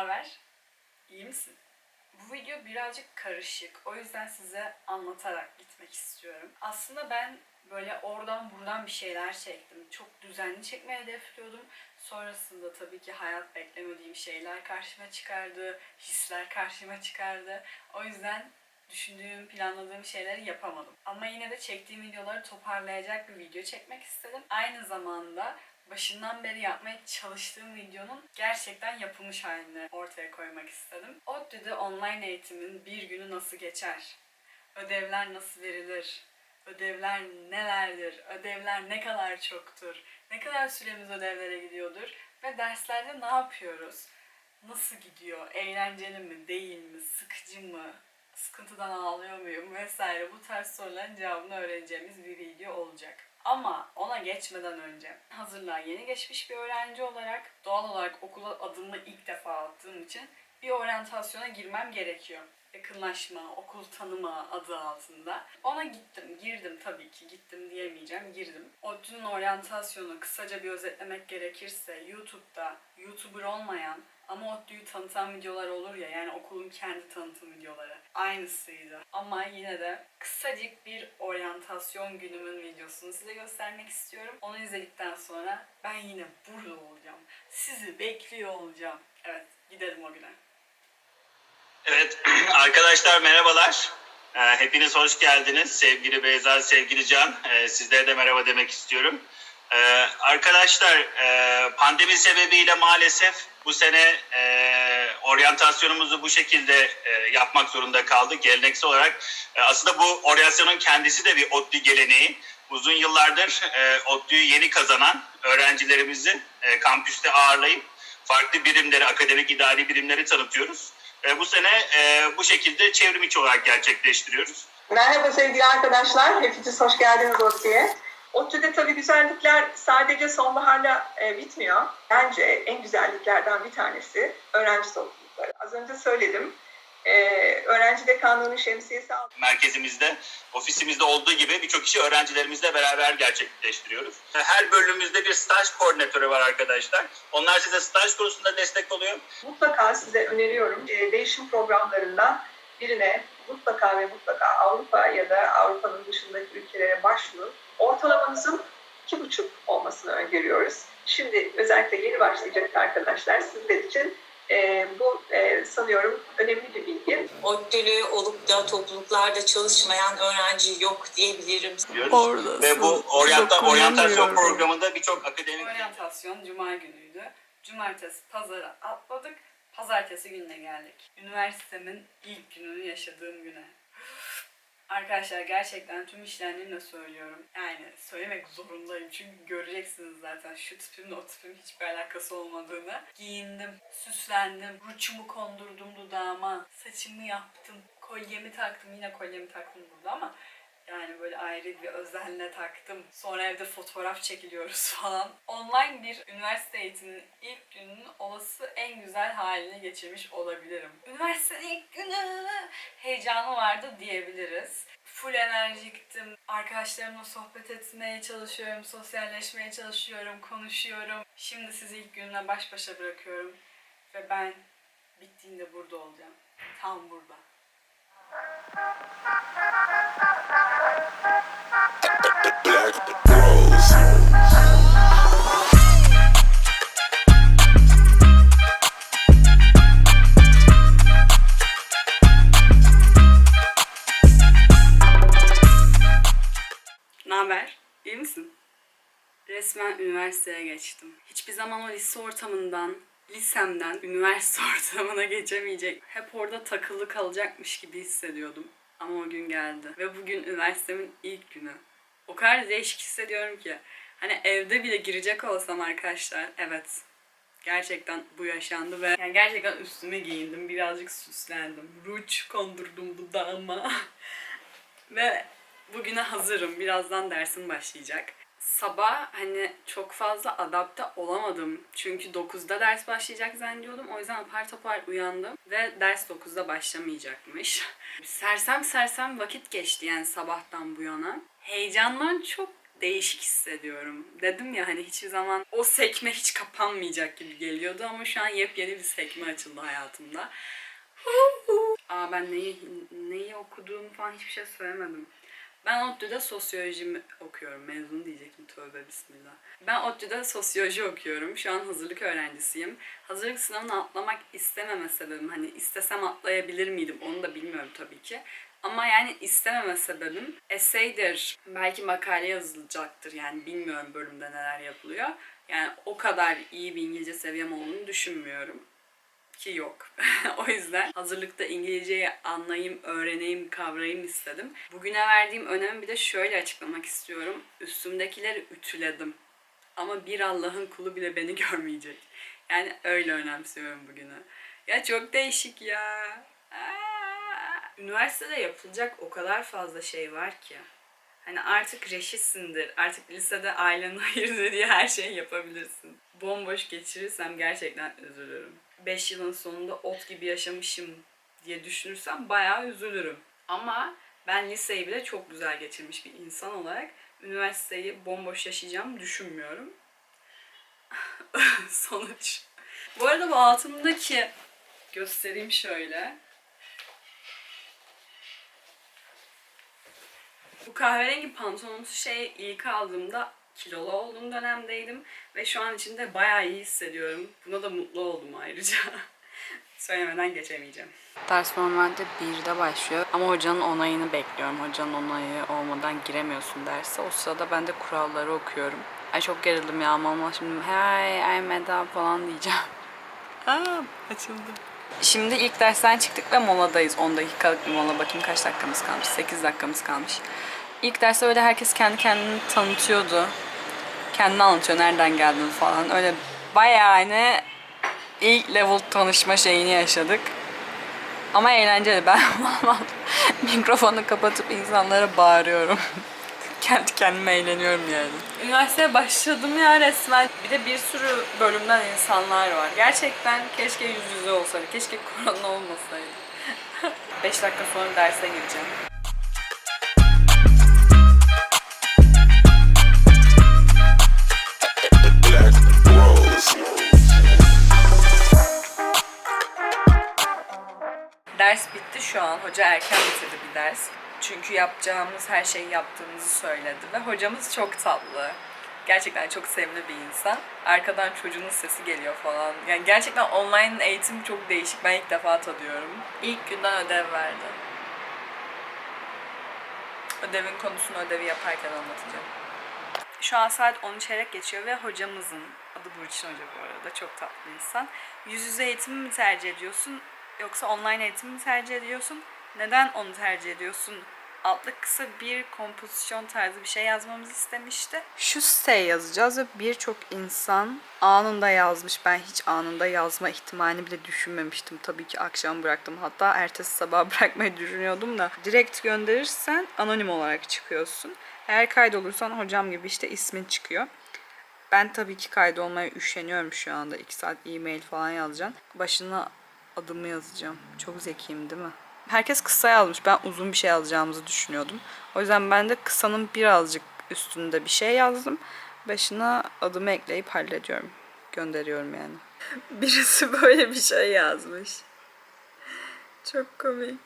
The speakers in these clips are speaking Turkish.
haber? İyi misin? Bu video birazcık karışık. O yüzden size anlatarak gitmek istiyorum. Aslında ben böyle oradan buradan bir şeyler çektim. Çok düzenli çekmeyi hedefliyordum. Sonrasında tabii ki hayat beklemediğim şeyler karşıma çıkardı. Hisler karşıma çıkardı. O yüzden düşündüğüm, planladığım şeyleri yapamadım. Ama yine de çektiğim videoları toparlayacak bir video çekmek istedim. Aynı zamanda başından beri yapmaya çalıştığım videonun gerçekten yapılmış halini ortaya koymak istedim. ODTÜ'de online eğitimin bir günü nasıl geçer? Ödevler nasıl verilir? Ödevler nelerdir? Ödevler ne kadar çoktur? Ne kadar süremiz ödevlere gidiyordur? Ve derslerde ne yapıyoruz? Nasıl gidiyor? Eğlenceli mi? Değil mi? Sıkıcı mı? Sıkıntıdan ağlıyor muyum? Vesaire bu tarz soruların cevabını öğreneceğimiz bir video olacak. Ama ona geçmeden önce hazırlığa yeni geçmiş bir öğrenci olarak doğal olarak okula adımı ilk defa attığım için bir oryantasyona girmem gerekiyor. Yakınlaşma, okul tanıma adı altında. Ona gittim, girdim tabii ki. Gittim diyemeyeceğim, girdim. ODTÜ'nün oryantasyonu kısaca bir özetlemek gerekirse YouTube'da YouTuber olmayan ama ODTÜ'yü tanıtan videolar olur ya yani okulun kendi tanıtım videoları. Aynısıydı. Ama yine de kısacık bir oryantasyon günümün videosunu size göstermek istiyorum. Onu izledikten sonra ben yine burada olacağım. Sizi bekliyor olacağım. Evet gidelim o güne. Evet arkadaşlar merhabalar. Ee, Hepiniz hoş geldiniz. Sevgili Beyza, sevgili Can. Ee, Sizlere de merhaba demek istiyorum. Ee, Arkadaşlar pandemi sebebiyle maalesef bu sene e, oryantasyonumuzu bu şekilde e, yapmak zorunda kaldık. Geleneksel olarak e, aslında bu oryantasyonun kendisi de bir ODTÜ geleneği. Uzun yıllardır e, ODTÜ'yü yeni kazanan öğrencilerimizi e, kampüste ağırlayıp farklı birimleri, akademik idari birimleri tanıtıyoruz. E, bu sene e, bu şekilde çevrim içi olarak gerçekleştiriyoruz. Merhaba sevgili arkadaşlar, hepiniz hoş geldiniz ODTÜ'ye. ODTÜ'de tabii güzellikler sadece sonbaharla e, bitmiyor. Bence en güzelliklerden bir tanesi öğrenci toplulukları. Az önce söyledim, e, öğrenci dekanlığının şemsiyesi aldı. Merkezimizde, ofisimizde olduğu gibi birçok işi öğrencilerimizle beraber gerçekleştiriyoruz. Her bölümümüzde bir staj koordinatörü var arkadaşlar. Onlar size staj konusunda destek oluyor. Mutlaka size öneriyorum, e, değişim programlarından birine mutlaka ve mutlaka Avrupa ya da Avrupa'nın dışındaki ülkelere başvurun. Ortalamanızın iki buçuk olmasını öngörüyoruz. Şimdi özellikle yeni başlayacak arkadaşlar sizler için e, bu e, sanıyorum önemli bir bilgi. ODTÜ'lü olup da topluluklarda çalışmayan öğrenci yok diyebilirim. diyoruz. Ve bu oryanta, oryantasyon programında birçok akademik Oryantasyon cuma günüydü. Cumartesi pazara atladık. Pazartesi gününe geldik. Üniversitemin ilk gününü yaşadığım güne. Arkadaşlar gerçekten tüm işlemlerimle söylüyorum. Yani söylemek zorundayım çünkü göreceksiniz zaten şu tipimle o tipin hiçbir alakası olmadığını. Giyindim, süslendim, ruçumu kondurdum dudağıma, saçımı yaptım, kolyemi taktım. Yine kolyemi taktım burada ama yani böyle ayrı bir özenle taktım. Sonra evde fotoğraf çekiliyoruz falan. Online bir üniversite eğitiminin ilk gününün olası en güzel halini geçirmiş olabilirim. Üniversitenin ilk günü heyecanı vardı diyebiliriz. Full enerjiktim. Arkadaşlarımla sohbet etmeye çalışıyorum, sosyalleşmeye çalışıyorum, konuşuyorum. Şimdi sizi ilk gününe baş başa bırakıyorum. Ve ben bittiğinde burada olacağım. Tam burada. Üniversiteye geçtim. Hiçbir zaman o lise ortamından, lisemden üniversite ortamına geçemeyecek. Hep orada takılı kalacakmış gibi hissediyordum. Ama o gün geldi. Ve bugün üniversitemin ilk günü. O kadar değişik hissediyorum ki. Hani evde bile girecek olsam arkadaşlar, evet. Gerçekten bu yaşandı ve yani gerçekten üstüme giyindim. Birazcık süslendim. Ruj kondurdum dudağıma. ve bugüne hazırım. Birazdan dersim başlayacak. Sabah hani çok fazla adapte olamadım. Çünkü 9'da ders başlayacak zannediyordum. O yüzden apar topar uyandım. Ve ders 9'da başlamayacakmış. sersem sersem vakit geçti yani sabahtan bu yana. Heyecandan çok değişik hissediyorum. Dedim ya hani hiçbir zaman o sekme hiç kapanmayacak gibi geliyordu ama şu an yepyeni bir sekme açıldı hayatımda. Aa ben neyi neyi okuduğumu falan hiçbir şey söylemedim. Ben ODTÜ'de sosyoloji okuyorum. Mezun diyecektim tövbe bismillah. Ben ODTÜ'de sosyoloji okuyorum. Şu an hazırlık öğrencisiyim. Hazırlık sınavını atlamak istememe sebebim hani istesem atlayabilir miydim onu da bilmiyorum tabii ki. Ama yani istememe sebebim eseydir. Belki makale yazılacaktır yani bilmiyorum bölümde neler yapılıyor. Yani o kadar iyi bir İngilizce seviyem olduğunu düşünmüyorum ki yok. o yüzden hazırlıkta İngilizceyi anlayayım, öğreneyim, kavrayayım istedim. Bugüne verdiğim önemi bir de şöyle açıklamak istiyorum. Üstümdekileri ütüledim. Ama bir Allah'ın kulu bile beni görmeyecek. Yani öyle önemsiyorum bugünü. Ya çok değişik ya. Aa! Üniversitede yapılacak o kadar fazla şey var ki. Hani artık reşitsindir. Artık lisede ailenin hayır dediği her şeyi yapabilirsin. Bomboş geçirirsem gerçekten üzülürüm. 5 yılın sonunda ot gibi yaşamışım diye düşünürsem bayağı üzülürüm. Ama ben liseyi bile çok güzel geçirmiş bir insan olarak üniversiteyi bomboş yaşayacağımı düşünmüyorum. Sonuç. Bu arada bu altımdaki göstereyim şöyle. Bu kahverengi pantolonumsu şey ilk aldığımda kilolu olduğum dönemdeydim ve şu an içinde bayağı iyi hissediyorum. Buna da mutlu oldum ayrıca. Söylemeden geçemeyeceğim. Ders normalde 1'de başlıyor ama hocanın onayını bekliyorum. Hocanın onayı olmadan giremiyorsun derse. O sırada ben de kuralları okuyorum. Ay çok gerildim ya ama şimdi hey I'm Eda falan diyeceğim. Aa açıldı. Şimdi ilk dersten çıktık ve moladayız. 10 dakikalık bir mola. Bakayım kaç dakikamız kalmış. 8 dakikamız kalmış. İlk derste öyle herkes kendi kendini tanıtıyordu. Kendini anlatıyor nereden geldiğini falan. Öyle bayağı hani ilk level tanışma şeyini yaşadık. Ama eğlenceli. Ben mikrofonu kapatıp insanlara bağırıyorum. Kendi kendime eğleniyorum yani. Üniversiteye başladım ya resmen. Bir de bir sürü bölümden insanlar var. Gerçekten keşke yüz yüze olsaydı. Keşke korona olmasaydı. 5 dakika sonra derse gireceğim. Ders bitti şu an. Hoca erken bitirdi bir ders. Çünkü yapacağımız her şeyi yaptığımızı söyledi ve hocamız çok tatlı. Gerçekten çok sevimli bir insan. Arkadan çocuğunun sesi geliyor falan. Yani gerçekten online eğitim çok değişik. Ben ilk defa tadıyorum. İlk günden ödev verdi. Ödevin konusunu ödevi yaparken anlatacağım. Şu an saat 10 çeyrek geçiyor ve hocamızın, adı Burçin Hoca bu arada, çok tatlı insan. Yüz yüze eğitimi mi tercih ediyorsun yoksa online eğitimi mi tercih ediyorsun? Neden onu tercih ediyorsun? Adlı kısa bir kompozisyon tarzı bir şey yazmamızı istemişti. Şu siteye yazacağız ve birçok insan anında yazmış. Ben hiç anında yazma ihtimalini bile düşünmemiştim. Tabii ki akşam bıraktım. Hatta ertesi sabah bırakmayı düşünüyordum da. Direkt gönderirsen anonim olarak çıkıyorsun. Eğer kaydolursan hocam gibi işte ismin çıkıyor. Ben tabii ki kaydolmaya üşeniyorum şu anda. 2 saat e-mail falan yazacağım. Başına adımı yazacağım. Çok zekiyim değil mi? Herkes kısa yazmış. Ben uzun bir şey yazacağımızı düşünüyordum. O yüzden ben de kısanın birazcık üstünde bir şey yazdım. Başına adımı ekleyip hallediyorum. Gönderiyorum yani. Birisi böyle bir şey yazmış. Çok komik.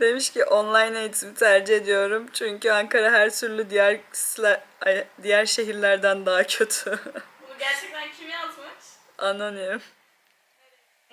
Demiş ki online eğitim tercih ediyorum. Çünkü Ankara her türlü diğer diğer şehirlerden daha kötü. Bunu gerçekten kim yazmış? Anonim.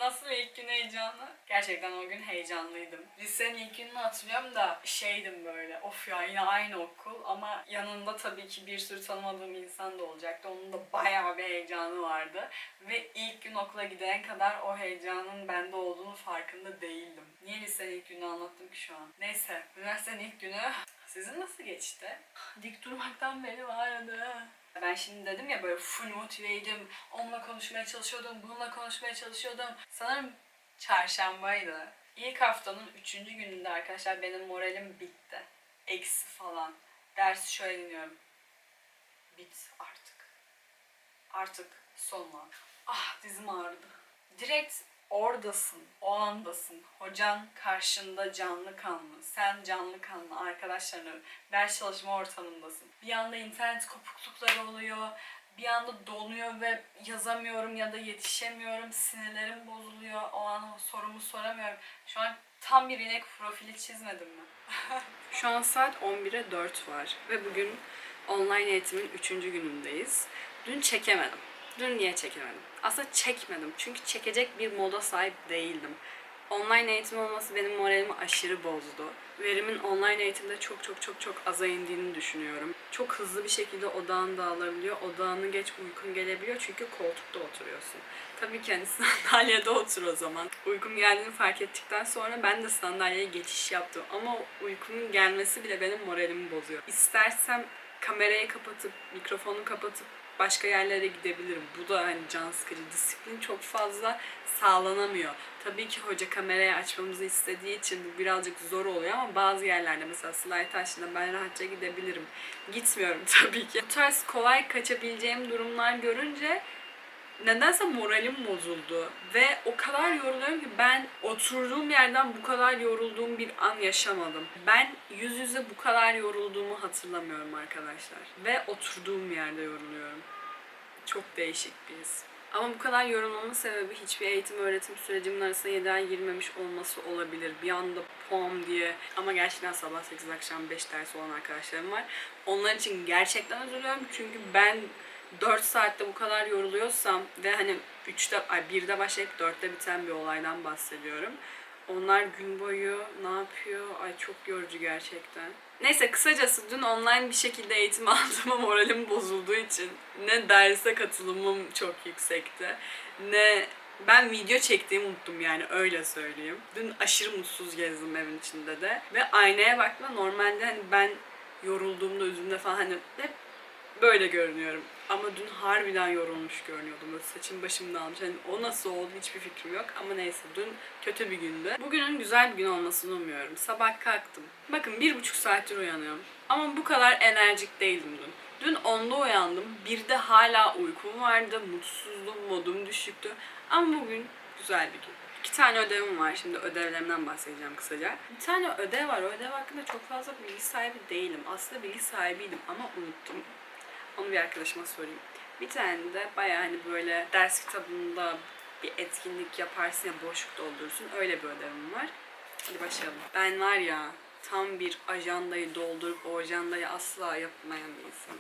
Nasıl ilk gün heyecanlı? Gerçekten o gün heyecanlıydım. Lisenin ilk gününü hatırlıyorum da şeydim böyle. Of ya yine aynı okul ama yanında tabii ki bir sürü tanımadığım insan da olacaktı. Onun da bayağı bir heyecanı vardı. Ve ilk gün okula gidene kadar o heyecanın bende olduğunu farkında değildim. Niye lisenin ilk gününü anlattım ki şu an? Neyse, üniversitenin ilk günü sizin nasıl geçti? Dik durmaktan beni vardı. Ben şimdi dedim ya böyle full motiveydim. Onunla konuşmaya çalışıyordum, bununla konuşmaya çalışıyordum. Sanırım çarşambaydı. İlk haftanın üçüncü gününde arkadaşlar benim moralim bitti. Eksi falan. Dersi şöyle dinliyorum. Bit artık. Artık sonla. Ah dizim ağrıdı. Direkt oradasın, o andasın. Hocan karşında canlı kanlı, sen canlı kanlı arkadaşlarına ders çalışma ortamındasın. Bir anda internet kopuklukları oluyor, bir anda donuyor ve yazamıyorum ya da yetişemiyorum, sinirlerim bozuluyor, o an sorumu soramıyorum. Şu an tam bir inek profili çizmedim mi? Şu an saat 11'e 4 var ve bugün online eğitimin 3. günündeyiz. Dün çekemedim. Dün niye çekemedim? Aslında çekmedim çünkü çekecek bir moda sahip değildim. Online eğitim olması benim moralimi aşırı bozdu. Verimin online eğitimde çok çok çok çok aza indiğini düşünüyorum. Çok hızlı bir şekilde odağın dağılabiliyor. Odağını geç uykun gelebiliyor çünkü koltukta oturuyorsun. Tabii ki hani sandalyede otur o zaman. Uykum geldiğini fark ettikten sonra ben de sandalyeye geçiş yaptım. Ama uykumun gelmesi bile benim moralimi bozuyor. İstersem kamerayı kapatıp, mikrofonu kapatıp başka yerlere gidebilirim. Bu da hani can sıkıcı. Disiplin çok fazla sağlanamıyor. Tabii ki hoca kamerayı açmamızı istediği için bu birazcık zor oluyor ama bazı yerlerde mesela slide taşında ben rahatça gidebilirim. Gitmiyorum tabii ki. Bu tarz kolay kaçabileceğim durumlar görünce nedense moralim bozuldu ve o kadar yoruluyorum ki ben oturduğum yerden bu kadar yorulduğum bir an yaşamadım. Ben yüz yüze bu kadar yorulduğumu hatırlamıyorum arkadaşlar ve oturduğum yerde yoruluyorum. Çok değişik bir his. Ama bu kadar yorulmamın sebebi hiçbir eğitim öğretim sürecimin arasında 7 ay girmemiş olması olabilir. Bir anda pom diye ama gerçekten sabah 8 akşam 5 ders olan arkadaşlarım var. Onlar için gerçekten üzülüyorum çünkü ben 4 saatte bu kadar yoruluyorsam ve hani 3'te, ay 1'de başlayıp 4'te biten bir olaydan bahsediyorum. Onlar gün boyu ne yapıyor? Ay çok yorucu gerçekten. Neyse kısacası dün online bir şekilde eğitim aldığıma moralim bozulduğu için ne derse katılımım çok yüksekti ne ben video çektiğimi unuttum yani öyle söyleyeyim. Dün aşırı mutsuz gezdim evin içinde de ve aynaya bakma normalde hani ben yorulduğumda üzümde falan hani hep böyle görünüyorum. Ama dün harbiden yorulmuş görünüyordum. Böyle saçım başım dağılmış. Hani o nasıl oldu hiçbir fikrim yok. Ama neyse dün kötü bir gündü. Bugünün güzel bir gün olmasını umuyorum. Sabah kalktım. Bakın bir buçuk saattir uyanıyorum. Ama bu kadar enerjik değildim dün. Dün 10'da uyandım. Birde hala uykum vardı. Mutsuzdum, modum düşüktü. Ama bugün güzel bir gün. İki tane ödevim var. Şimdi ödevlerimden bahsedeceğim kısaca. Bir tane ödev var. O ödev hakkında çok fazla bilgi sahibi değilim. Aslında bilgi sahibiydim ama unuttum. Onu bir arkadaşıma sorayım. Bir tane de baya hani böyle ders kitabında bir etkinlik yaparsın ya boşluk doldurursun. Öyle bir ödevim var. Hadi başlayalım. Ben var ya tam bir ajandayı doldurup o ajandayı asla yapmayan bir insanım.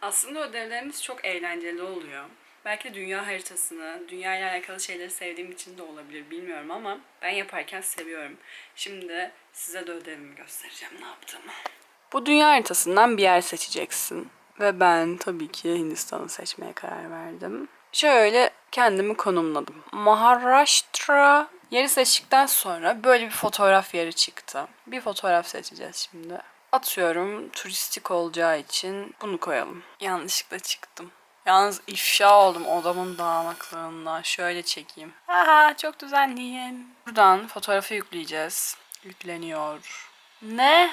Aslında ödevlerimiz çok eğlenceli oluyor. Belki dünya haritasını, dünya ile alakalı şeyleri sevdiğim için de olabilir bilmiyorum ama ben yaparken seviyorum. Şimdi size de ödevimi göstereceğim ne yaptığımı. Bu dünya haritasından bir yer seçeceksin. Ve ben tabii ki Hindistan'ı seçmeye karar verdim. Şöyle kendimi konumladım. Maharashtra yeri seçtikten sonra böyle bir fotoğraf yeri çıktı. Bir fotoğraf seçeceğiz şimdi. Atıyorum turistik olacağı için bunu koyalım. Yanlışlıkla çıktım. Yalnız ifşa oldum odamın dağınıklığından. Şöyle çekeyim. Aha çok düzenliyim. Buradan fotoğrafı yükleyeceğiz. Yükleniyor. Ne?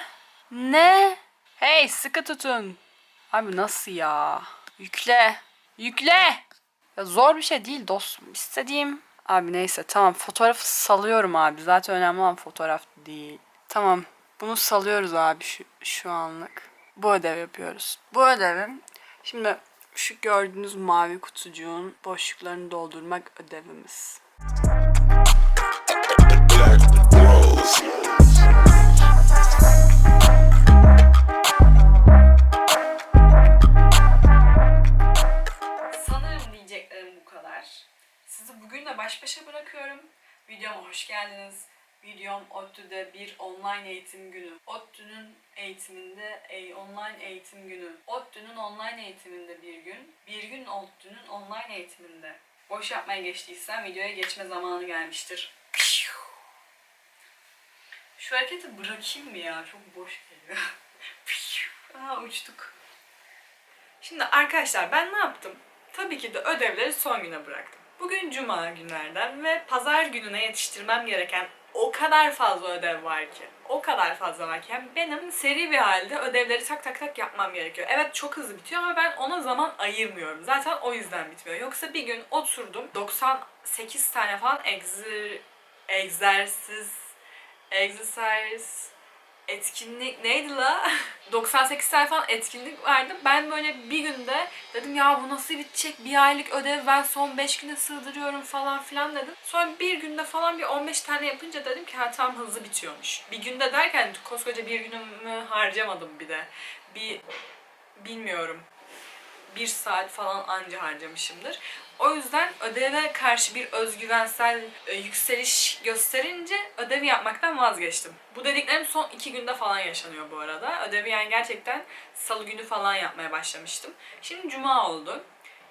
Ne? Hey sıkı tutun. Abi nasıl ya? Yükle. Yükle. Ya zor bir şey değil dostum. İstediğim. Abi neyse tamam fotoğrafı salıyorum abi. Zaten önemli olan fotoğraf değil. Tamam bunu salıyoruz abi şu, şu anlık. Bu ödev yapıyoruz. Bu ödevim şimdi şu gördüğünüz mavi kutucuğun boşluklarını doldurmak ödevimiz. Sanırım diyeceklerim bu kadar. Sizi bugün de baş başa bırakıyorum. Videoma hoş geldiniz. Videom ODTÜ'de bir online eğitim günü. ODTÜ'nün eğitiminde e, online eğitim günü. ODTÜ'nün online eğitiminde bir gün. Bir gün ODTÜ'nün online eğitiminde. Boş yapmaya geçtiysem videoya geçme zamanı gelmiştir. Şu hareketi bırakayım mı ya? Çok boş geliyor. Aa uçtuk. Şimdi arkadaşlar ben ne yaptım? Tabii ki de ödevleri son güne bıraktım. Bugün cuma günlerden ve pazar gününe yetiştirmem gereken o kadar fazla ödev var ki. O kadar fazla var ki. Yani benim seri bir halde ödevleri tak tak tak yapmam gerekiyor. Evet çok hızlı bitiyor ama ben ona zaman ayırmıyorum. Zaten o yüzden bitmiyor. Yoksa bir gün oturdum 98 tane falan egzer, egzersiz, exercise, etkinlik neydi la? 98 tane falan etkinlik vardı. Ben böyle bir günde dedim ya bu nasıl bitecek? Bir aylık ödev ben son 5 güne sığdırıyorum falan filan dedim. Sonra bir günde falan bir 15 tane yapınca dedim ki ha tamam hızlı bitiyormuş. Bir günde derken koskoca bir günümü harcamadım bir de. Bir bilmiyorum bir saat falan anca harcamışımdır. O yüzden ödeve karşı bir özgüvensel e, yükseliş gösterince ödevi yapmaktan vazgeçtim. Bu dediklerim son iki günde falan yaşanıyor bu arada. Ödevi yani gerçekten salı günü falan yapmaya başlamıştım. Şimdi cuma oldu.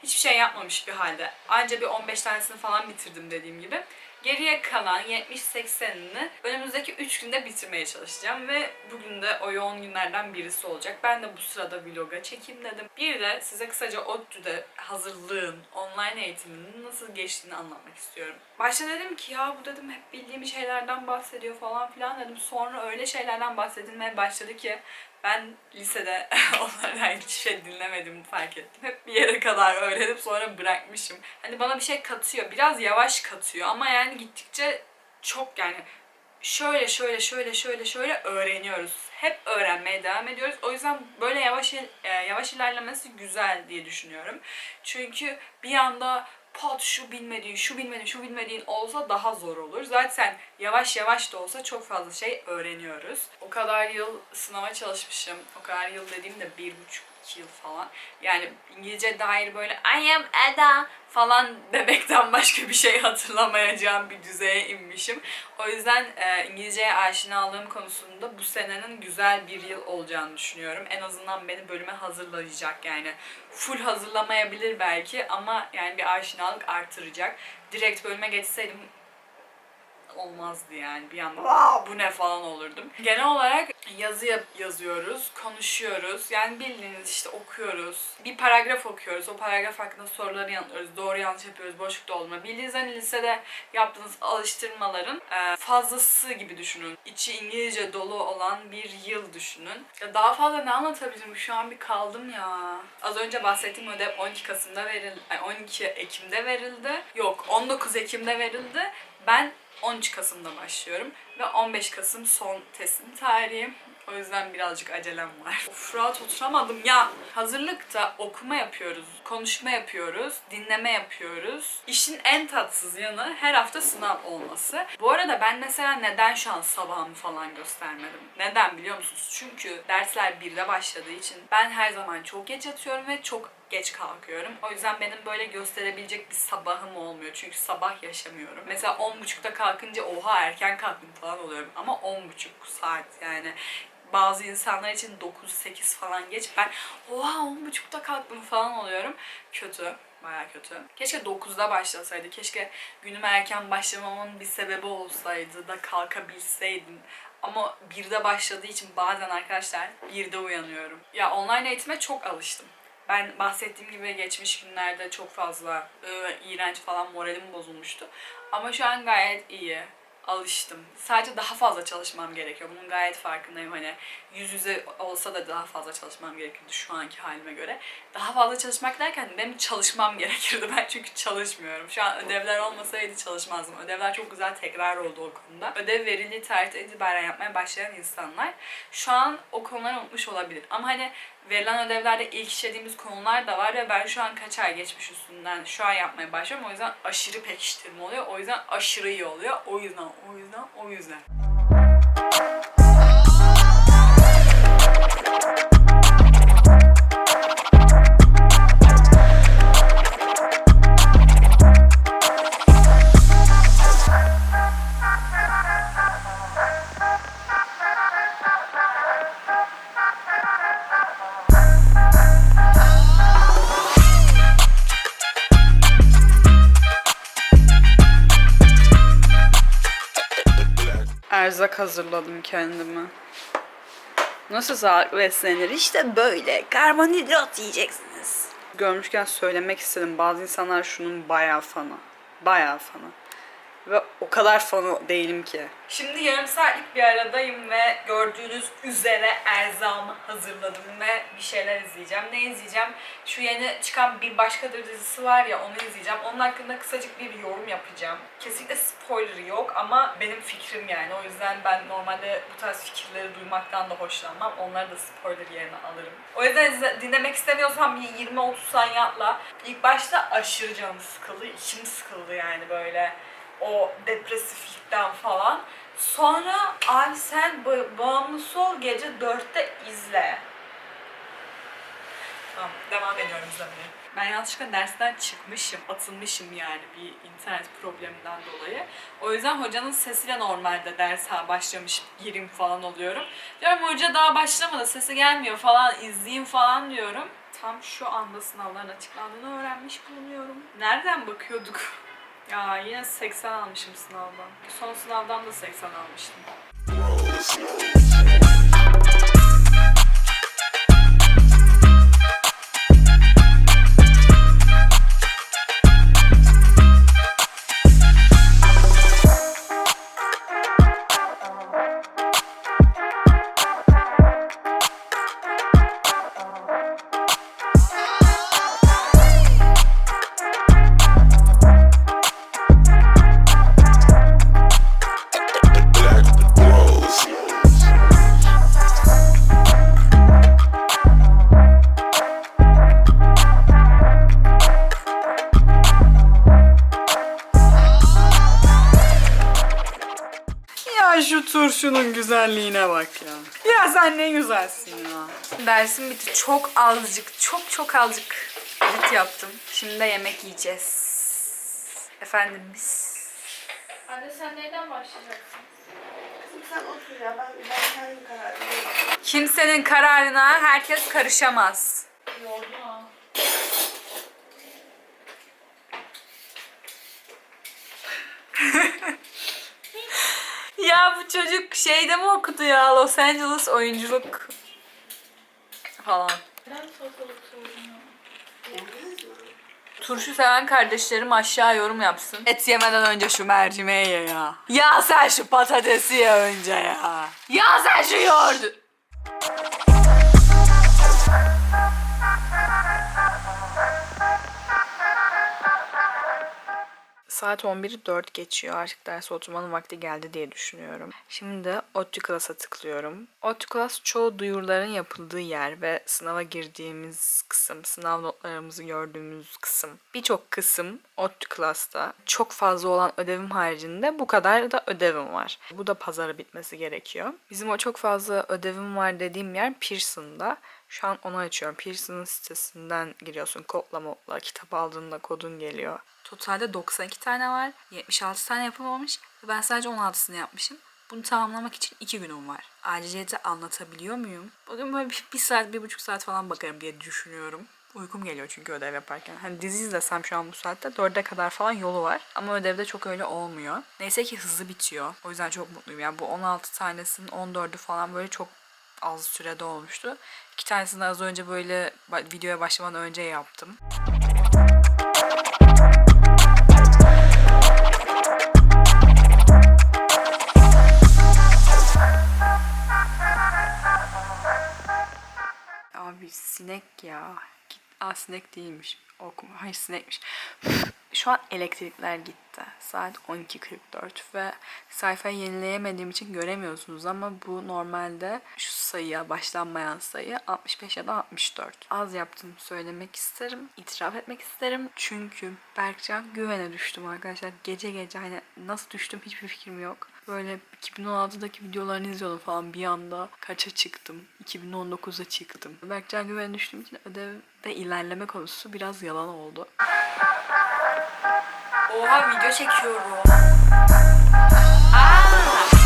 Hiçbir şey yapmamış bir halde. Anca bir 15 tanesini falan bitirdim dediğim gibi. Geriye kalan 70-80'ini önümüzdeki 3 günde bitirmeye çalışacağım ve bugün de o yoğun günlerden birisi olacak. Ben de bu sırada vloga çekeyim dedim. Bir de size kısaca ODTÜ'de hazırlığın, online eğitiminin nasıl geçtiğini anlatmak istiyorum. Başta dedim ki ya bu dedim hep bildiğim şeylerden bahsediyor falan filan dedim. Sonra öyle şeylerden bahsedilmeye başladı ki ben lisede onlardan hiçbir şey dinlemediğimi fark ettim. Hep bir yere kadar öğrenip sonra bırakmışım. Hani bana bir şey katıyor. Biraz yavaş katıyor ama yani gittikçe çok yani şöyle şöyle şöyle şöyle şöyle öğreniyoruz. Hep öğrenmeye devam ediyoruz. O yüzden böyle yavaş e, yavaş ilerlemesi güzel diye düşünüyorum. Çünkü bir anda pat şu bilmediğin, şu bilmediğin, şu bilmediğin olsa daha zor olur. Zaten yavaş yavaş da olsa çok fazla şey öğreniyoruz. O kadar yıl sınava çalışmışım. O kadar yıl dediğimde bir buçuk yıl falan. Yani İngilizce dair böyle I am Ada falan demekten başka bir şey hatırlamayacağım bir düzeye inmişim. O yüzden e, İngilizceye aşinalığım konusunda bu senenin güzel bir yıl olacağını düşünüyorum. En azından beni bölüme hazırlayacak yani. Full hazırlamayabilir belki ama yani bir aşinalık artıracak. Direkt bölüme geçseydim olmazdı yani bir anda "Aa, bu ne falan olurdum. Genel olarak yazı yazıyoruz, konuşuyoruz. Yani bildiğiniz işte okuyoruz. Bir paragraf okuyoruz. O paragraf hakkında soruları yanıtlıyoruz. Doğru yanlış yapıyoruz. Boşluk doldurma. Bildiğiniz hani lisede yaptığınız alıştırmaların e, fazlası gibi düşünün. İçi İngilizce dolu olan bir yıl düşünün. Ya daha fazla ne anlatabilirim? Şu an bir kaldım ya. Az önce bahsettiğim ödev 12 Kasım'da verildi. ay 12 Ekim'de verildi. Yok 19 Ekim'de verildi. Ben 13 Kasım'da başlıyorum ve 15 Kasım son teslim tarihim. O yüzden birazcık acelem var. Of rahat oturamadım ya. Hazırlıkta okuma yapıyoruz, konuşma yapıyoruz, dinleme yapıyoruz. İşin en tatsız yanı her hafta sınav olması. Bu arada ben mesela neden şu an sabahımı falan göstermedim? Neden biliyor musunuz? Çünkü dersler 1'de başladığı için ben her zaman çok geç yatıyorum ve çok geç kalkıyorum. O yüzden benim böyle gösterebilecek bir sabahım olmuyor. Çünkü sabah yaşamıyorum. Mesela 10.30'da kalkınca oha erken kalktım falan oluyorum. Ama 10.30 saat yani bazı insanlar için 9-8 falan geç. Ben oha 10.30'da kalktım falan oluyorum. Kötü. Baya kötü. Keşke 9'da başlasaydı. Keşke günüme erken başlamamın bir sebebi olsaydı da kalkabilseydim. Ama 1'de başladığı için bazen arkadaşlar 1'de uyanıyorum. Ya online eğitime çok alıştım. Ben bahsettiğim gibi geçmiş günlerde çok fazla e, iğrenç falan moralim bozulmuştu. Ama şu an gayet iyi. Alıştım. Sadece daha fazla çalışmam gerekiyor. Bunun gayet farkındayım. Hani yüz yüze olsa da daha fazla çalışmam gerekiyordu şu anki halime göre. Daha fazla çalışmak derken benim çalışmam gerekirdi. Ben çünkü çalışmıyorum. Şu an ödevler olmasaydı çalışmazdım. Ödevler çok güzel tekrar oldu o konuda. Ödev verildiği tarihte itibaren yapmaya başlayan insanlar şu an o konuları unutmuş olabilir. Ama hani verilen ödevlerde ilk işlediğimiz konular da var ve ben şu an kaç ay geçmiş üstünden şu an yapmaya başlıyorum. O yüzden aşırı pekiştirme oluyor. O yüzden aşırı iyi oluyor. O yüzden, o yüzden, o yüzden. Hazırladım kendime. Nasıl sağlıklı beslenir? İşte böyle. Karbonhidrat yiyeceksiniz. Görmüşken söylemek istedim. Bazı insanlar şunun bayağı fanı. Bayağı fanı. Ve o kadar fanı değilim ki. Şimdi yarım saatlik bir aradayım ve gördüğünüz üzere erzağımı hazırladım ve bir şeyler izleyeceğim. Ne izleyeceğim? Şu yeni çıkan Bir Başkadır dizisi var ya onu izleyeceğim. Onun hakkında kısacık bir yorum yapacağım. Kesinlikle spoiler yok ama benim fikrim yani. O yüzden ben normalde bu tarz fikirleri duymaktan da hoşlanmam. Onları da spoiler yerine alırım. O yüzden dinlemek istemiyorsam bir 20-30 saniye atla. İlk başta aşırı canım sıkıldı. içim sıkıldı yani böyle o depresiflikten falan. Sonra abi sen ba- bağımlısı ol gece 4'te izle. Tamam devam ediyorum izlemeye. Ben yanlışlıkla dersten çıkmışım, atılmışım yani bir internet probleminden dolayı. O yüzden hocanın sesiyle normalde derse başlamış girim falan oluyorum. Diyorum hoca daha başlamadı, sesi gelmiyor falan, izleyeyim falan diyorum. Tam şu anda sınavların açıklandığını öğrenmiş bulunuyorum. Nereden bakıyorduk? Ya yine 80 almışım sınavdan. Son sınavdan da 80 almıştım. Şu turşunun güzelliğine bak ya. Ya sen ne güzelsin ya. Dersim bitti. Çok azıcık, çok çok azıcık edit yaptım. Şimdi de yemek yiyeceğiz. Efendim biz. Anne sen neyden başlayacaksın? Kızım sen otur ya ben, ben kendim karar veriyorum. Kimsenin kararına herkes karışamaz. Yorgun ha. Ya bu çocuk şeyde mi okudu ya? Los Angeles oyunculuk falan. Turşu seven kardeşlerim aşağı yorum yapsın. Et yemeden önce şu mercimeği ye ya. Ya sen şu patatesi ye önce ya. Ya sen şu yoğurdu. Saat 11'i 4 geçiyor. Artık ders oturmanın vakti geldi diye düşünüyorum. Şimdi ODTÜ Class'a tıklıyorum. ODTÜ Class çoğu duyuruların yapıldığı yer ve sınava girdiğimiz kısım, sınav notlarımızı gördüğümüz kısım. Birçok kısım ODTÜ Class'ta. Çok fazla olan ödevim haricinde bu kadar da ödevim var. Bu da pazara bitmesi gerekiyor. Bizim o çok fazla ödevim var dediğim yer Pearson'da. Şu an onu açıyorum. Pearson'ın sitesinden giriyorsun kodla modla. Kitap aldığında kodun geliyor. Totalde 92 tane var. 76 tane yapılmamış. Ve ben sadece 16'sını yapmışım. Bunu tamamlamak için 2 günüm var. Aciliyeti anlatabiliyor muyum? Bugün böyle bir, bir saat, bir buçuk saat falan bakarım diye düşünüyorum. Uykum geliyor çünkü ödev yaparken. Hani dizi izlesem şu an bu saatte 4'e kadar falan yolu var. Ama ödevde çok öyle olmuyor. Neyse ki hızlı bitiyor. O yüzden çok mutluyum. Yani bu 16 tanesinin 14'ü falan böyle çok az sürede olmuştu. İki tanesini az önce böyle videoya başlamadan önce yaptım. Abi sinek ya. Aa sinek değilmiş. Okuma. Hayır sinekmiş. Şu an elektrikler gitti. Saat 12.44 ve sayfayı yenileyemediğim için göremiyorsunuz ama bu normalde şu sayıya başlanmayan sayı 65 ya da 64. Az yaptım söylemek isterim. itiraf etmek isterim. Çünkü Berkcan güvene düştüm arkadaşlar. Gece gece hani nasıl düştüm hiçbir fikrim yok. Böyle 2016'daki videolarını izliyordum falan bir anda kaça çıktım. 2019'a çıktım. Berkcan güvene düştüğüm için ödevde ilerleme konusu biraz yalan oldu. Oha video çekiyorum. Aa!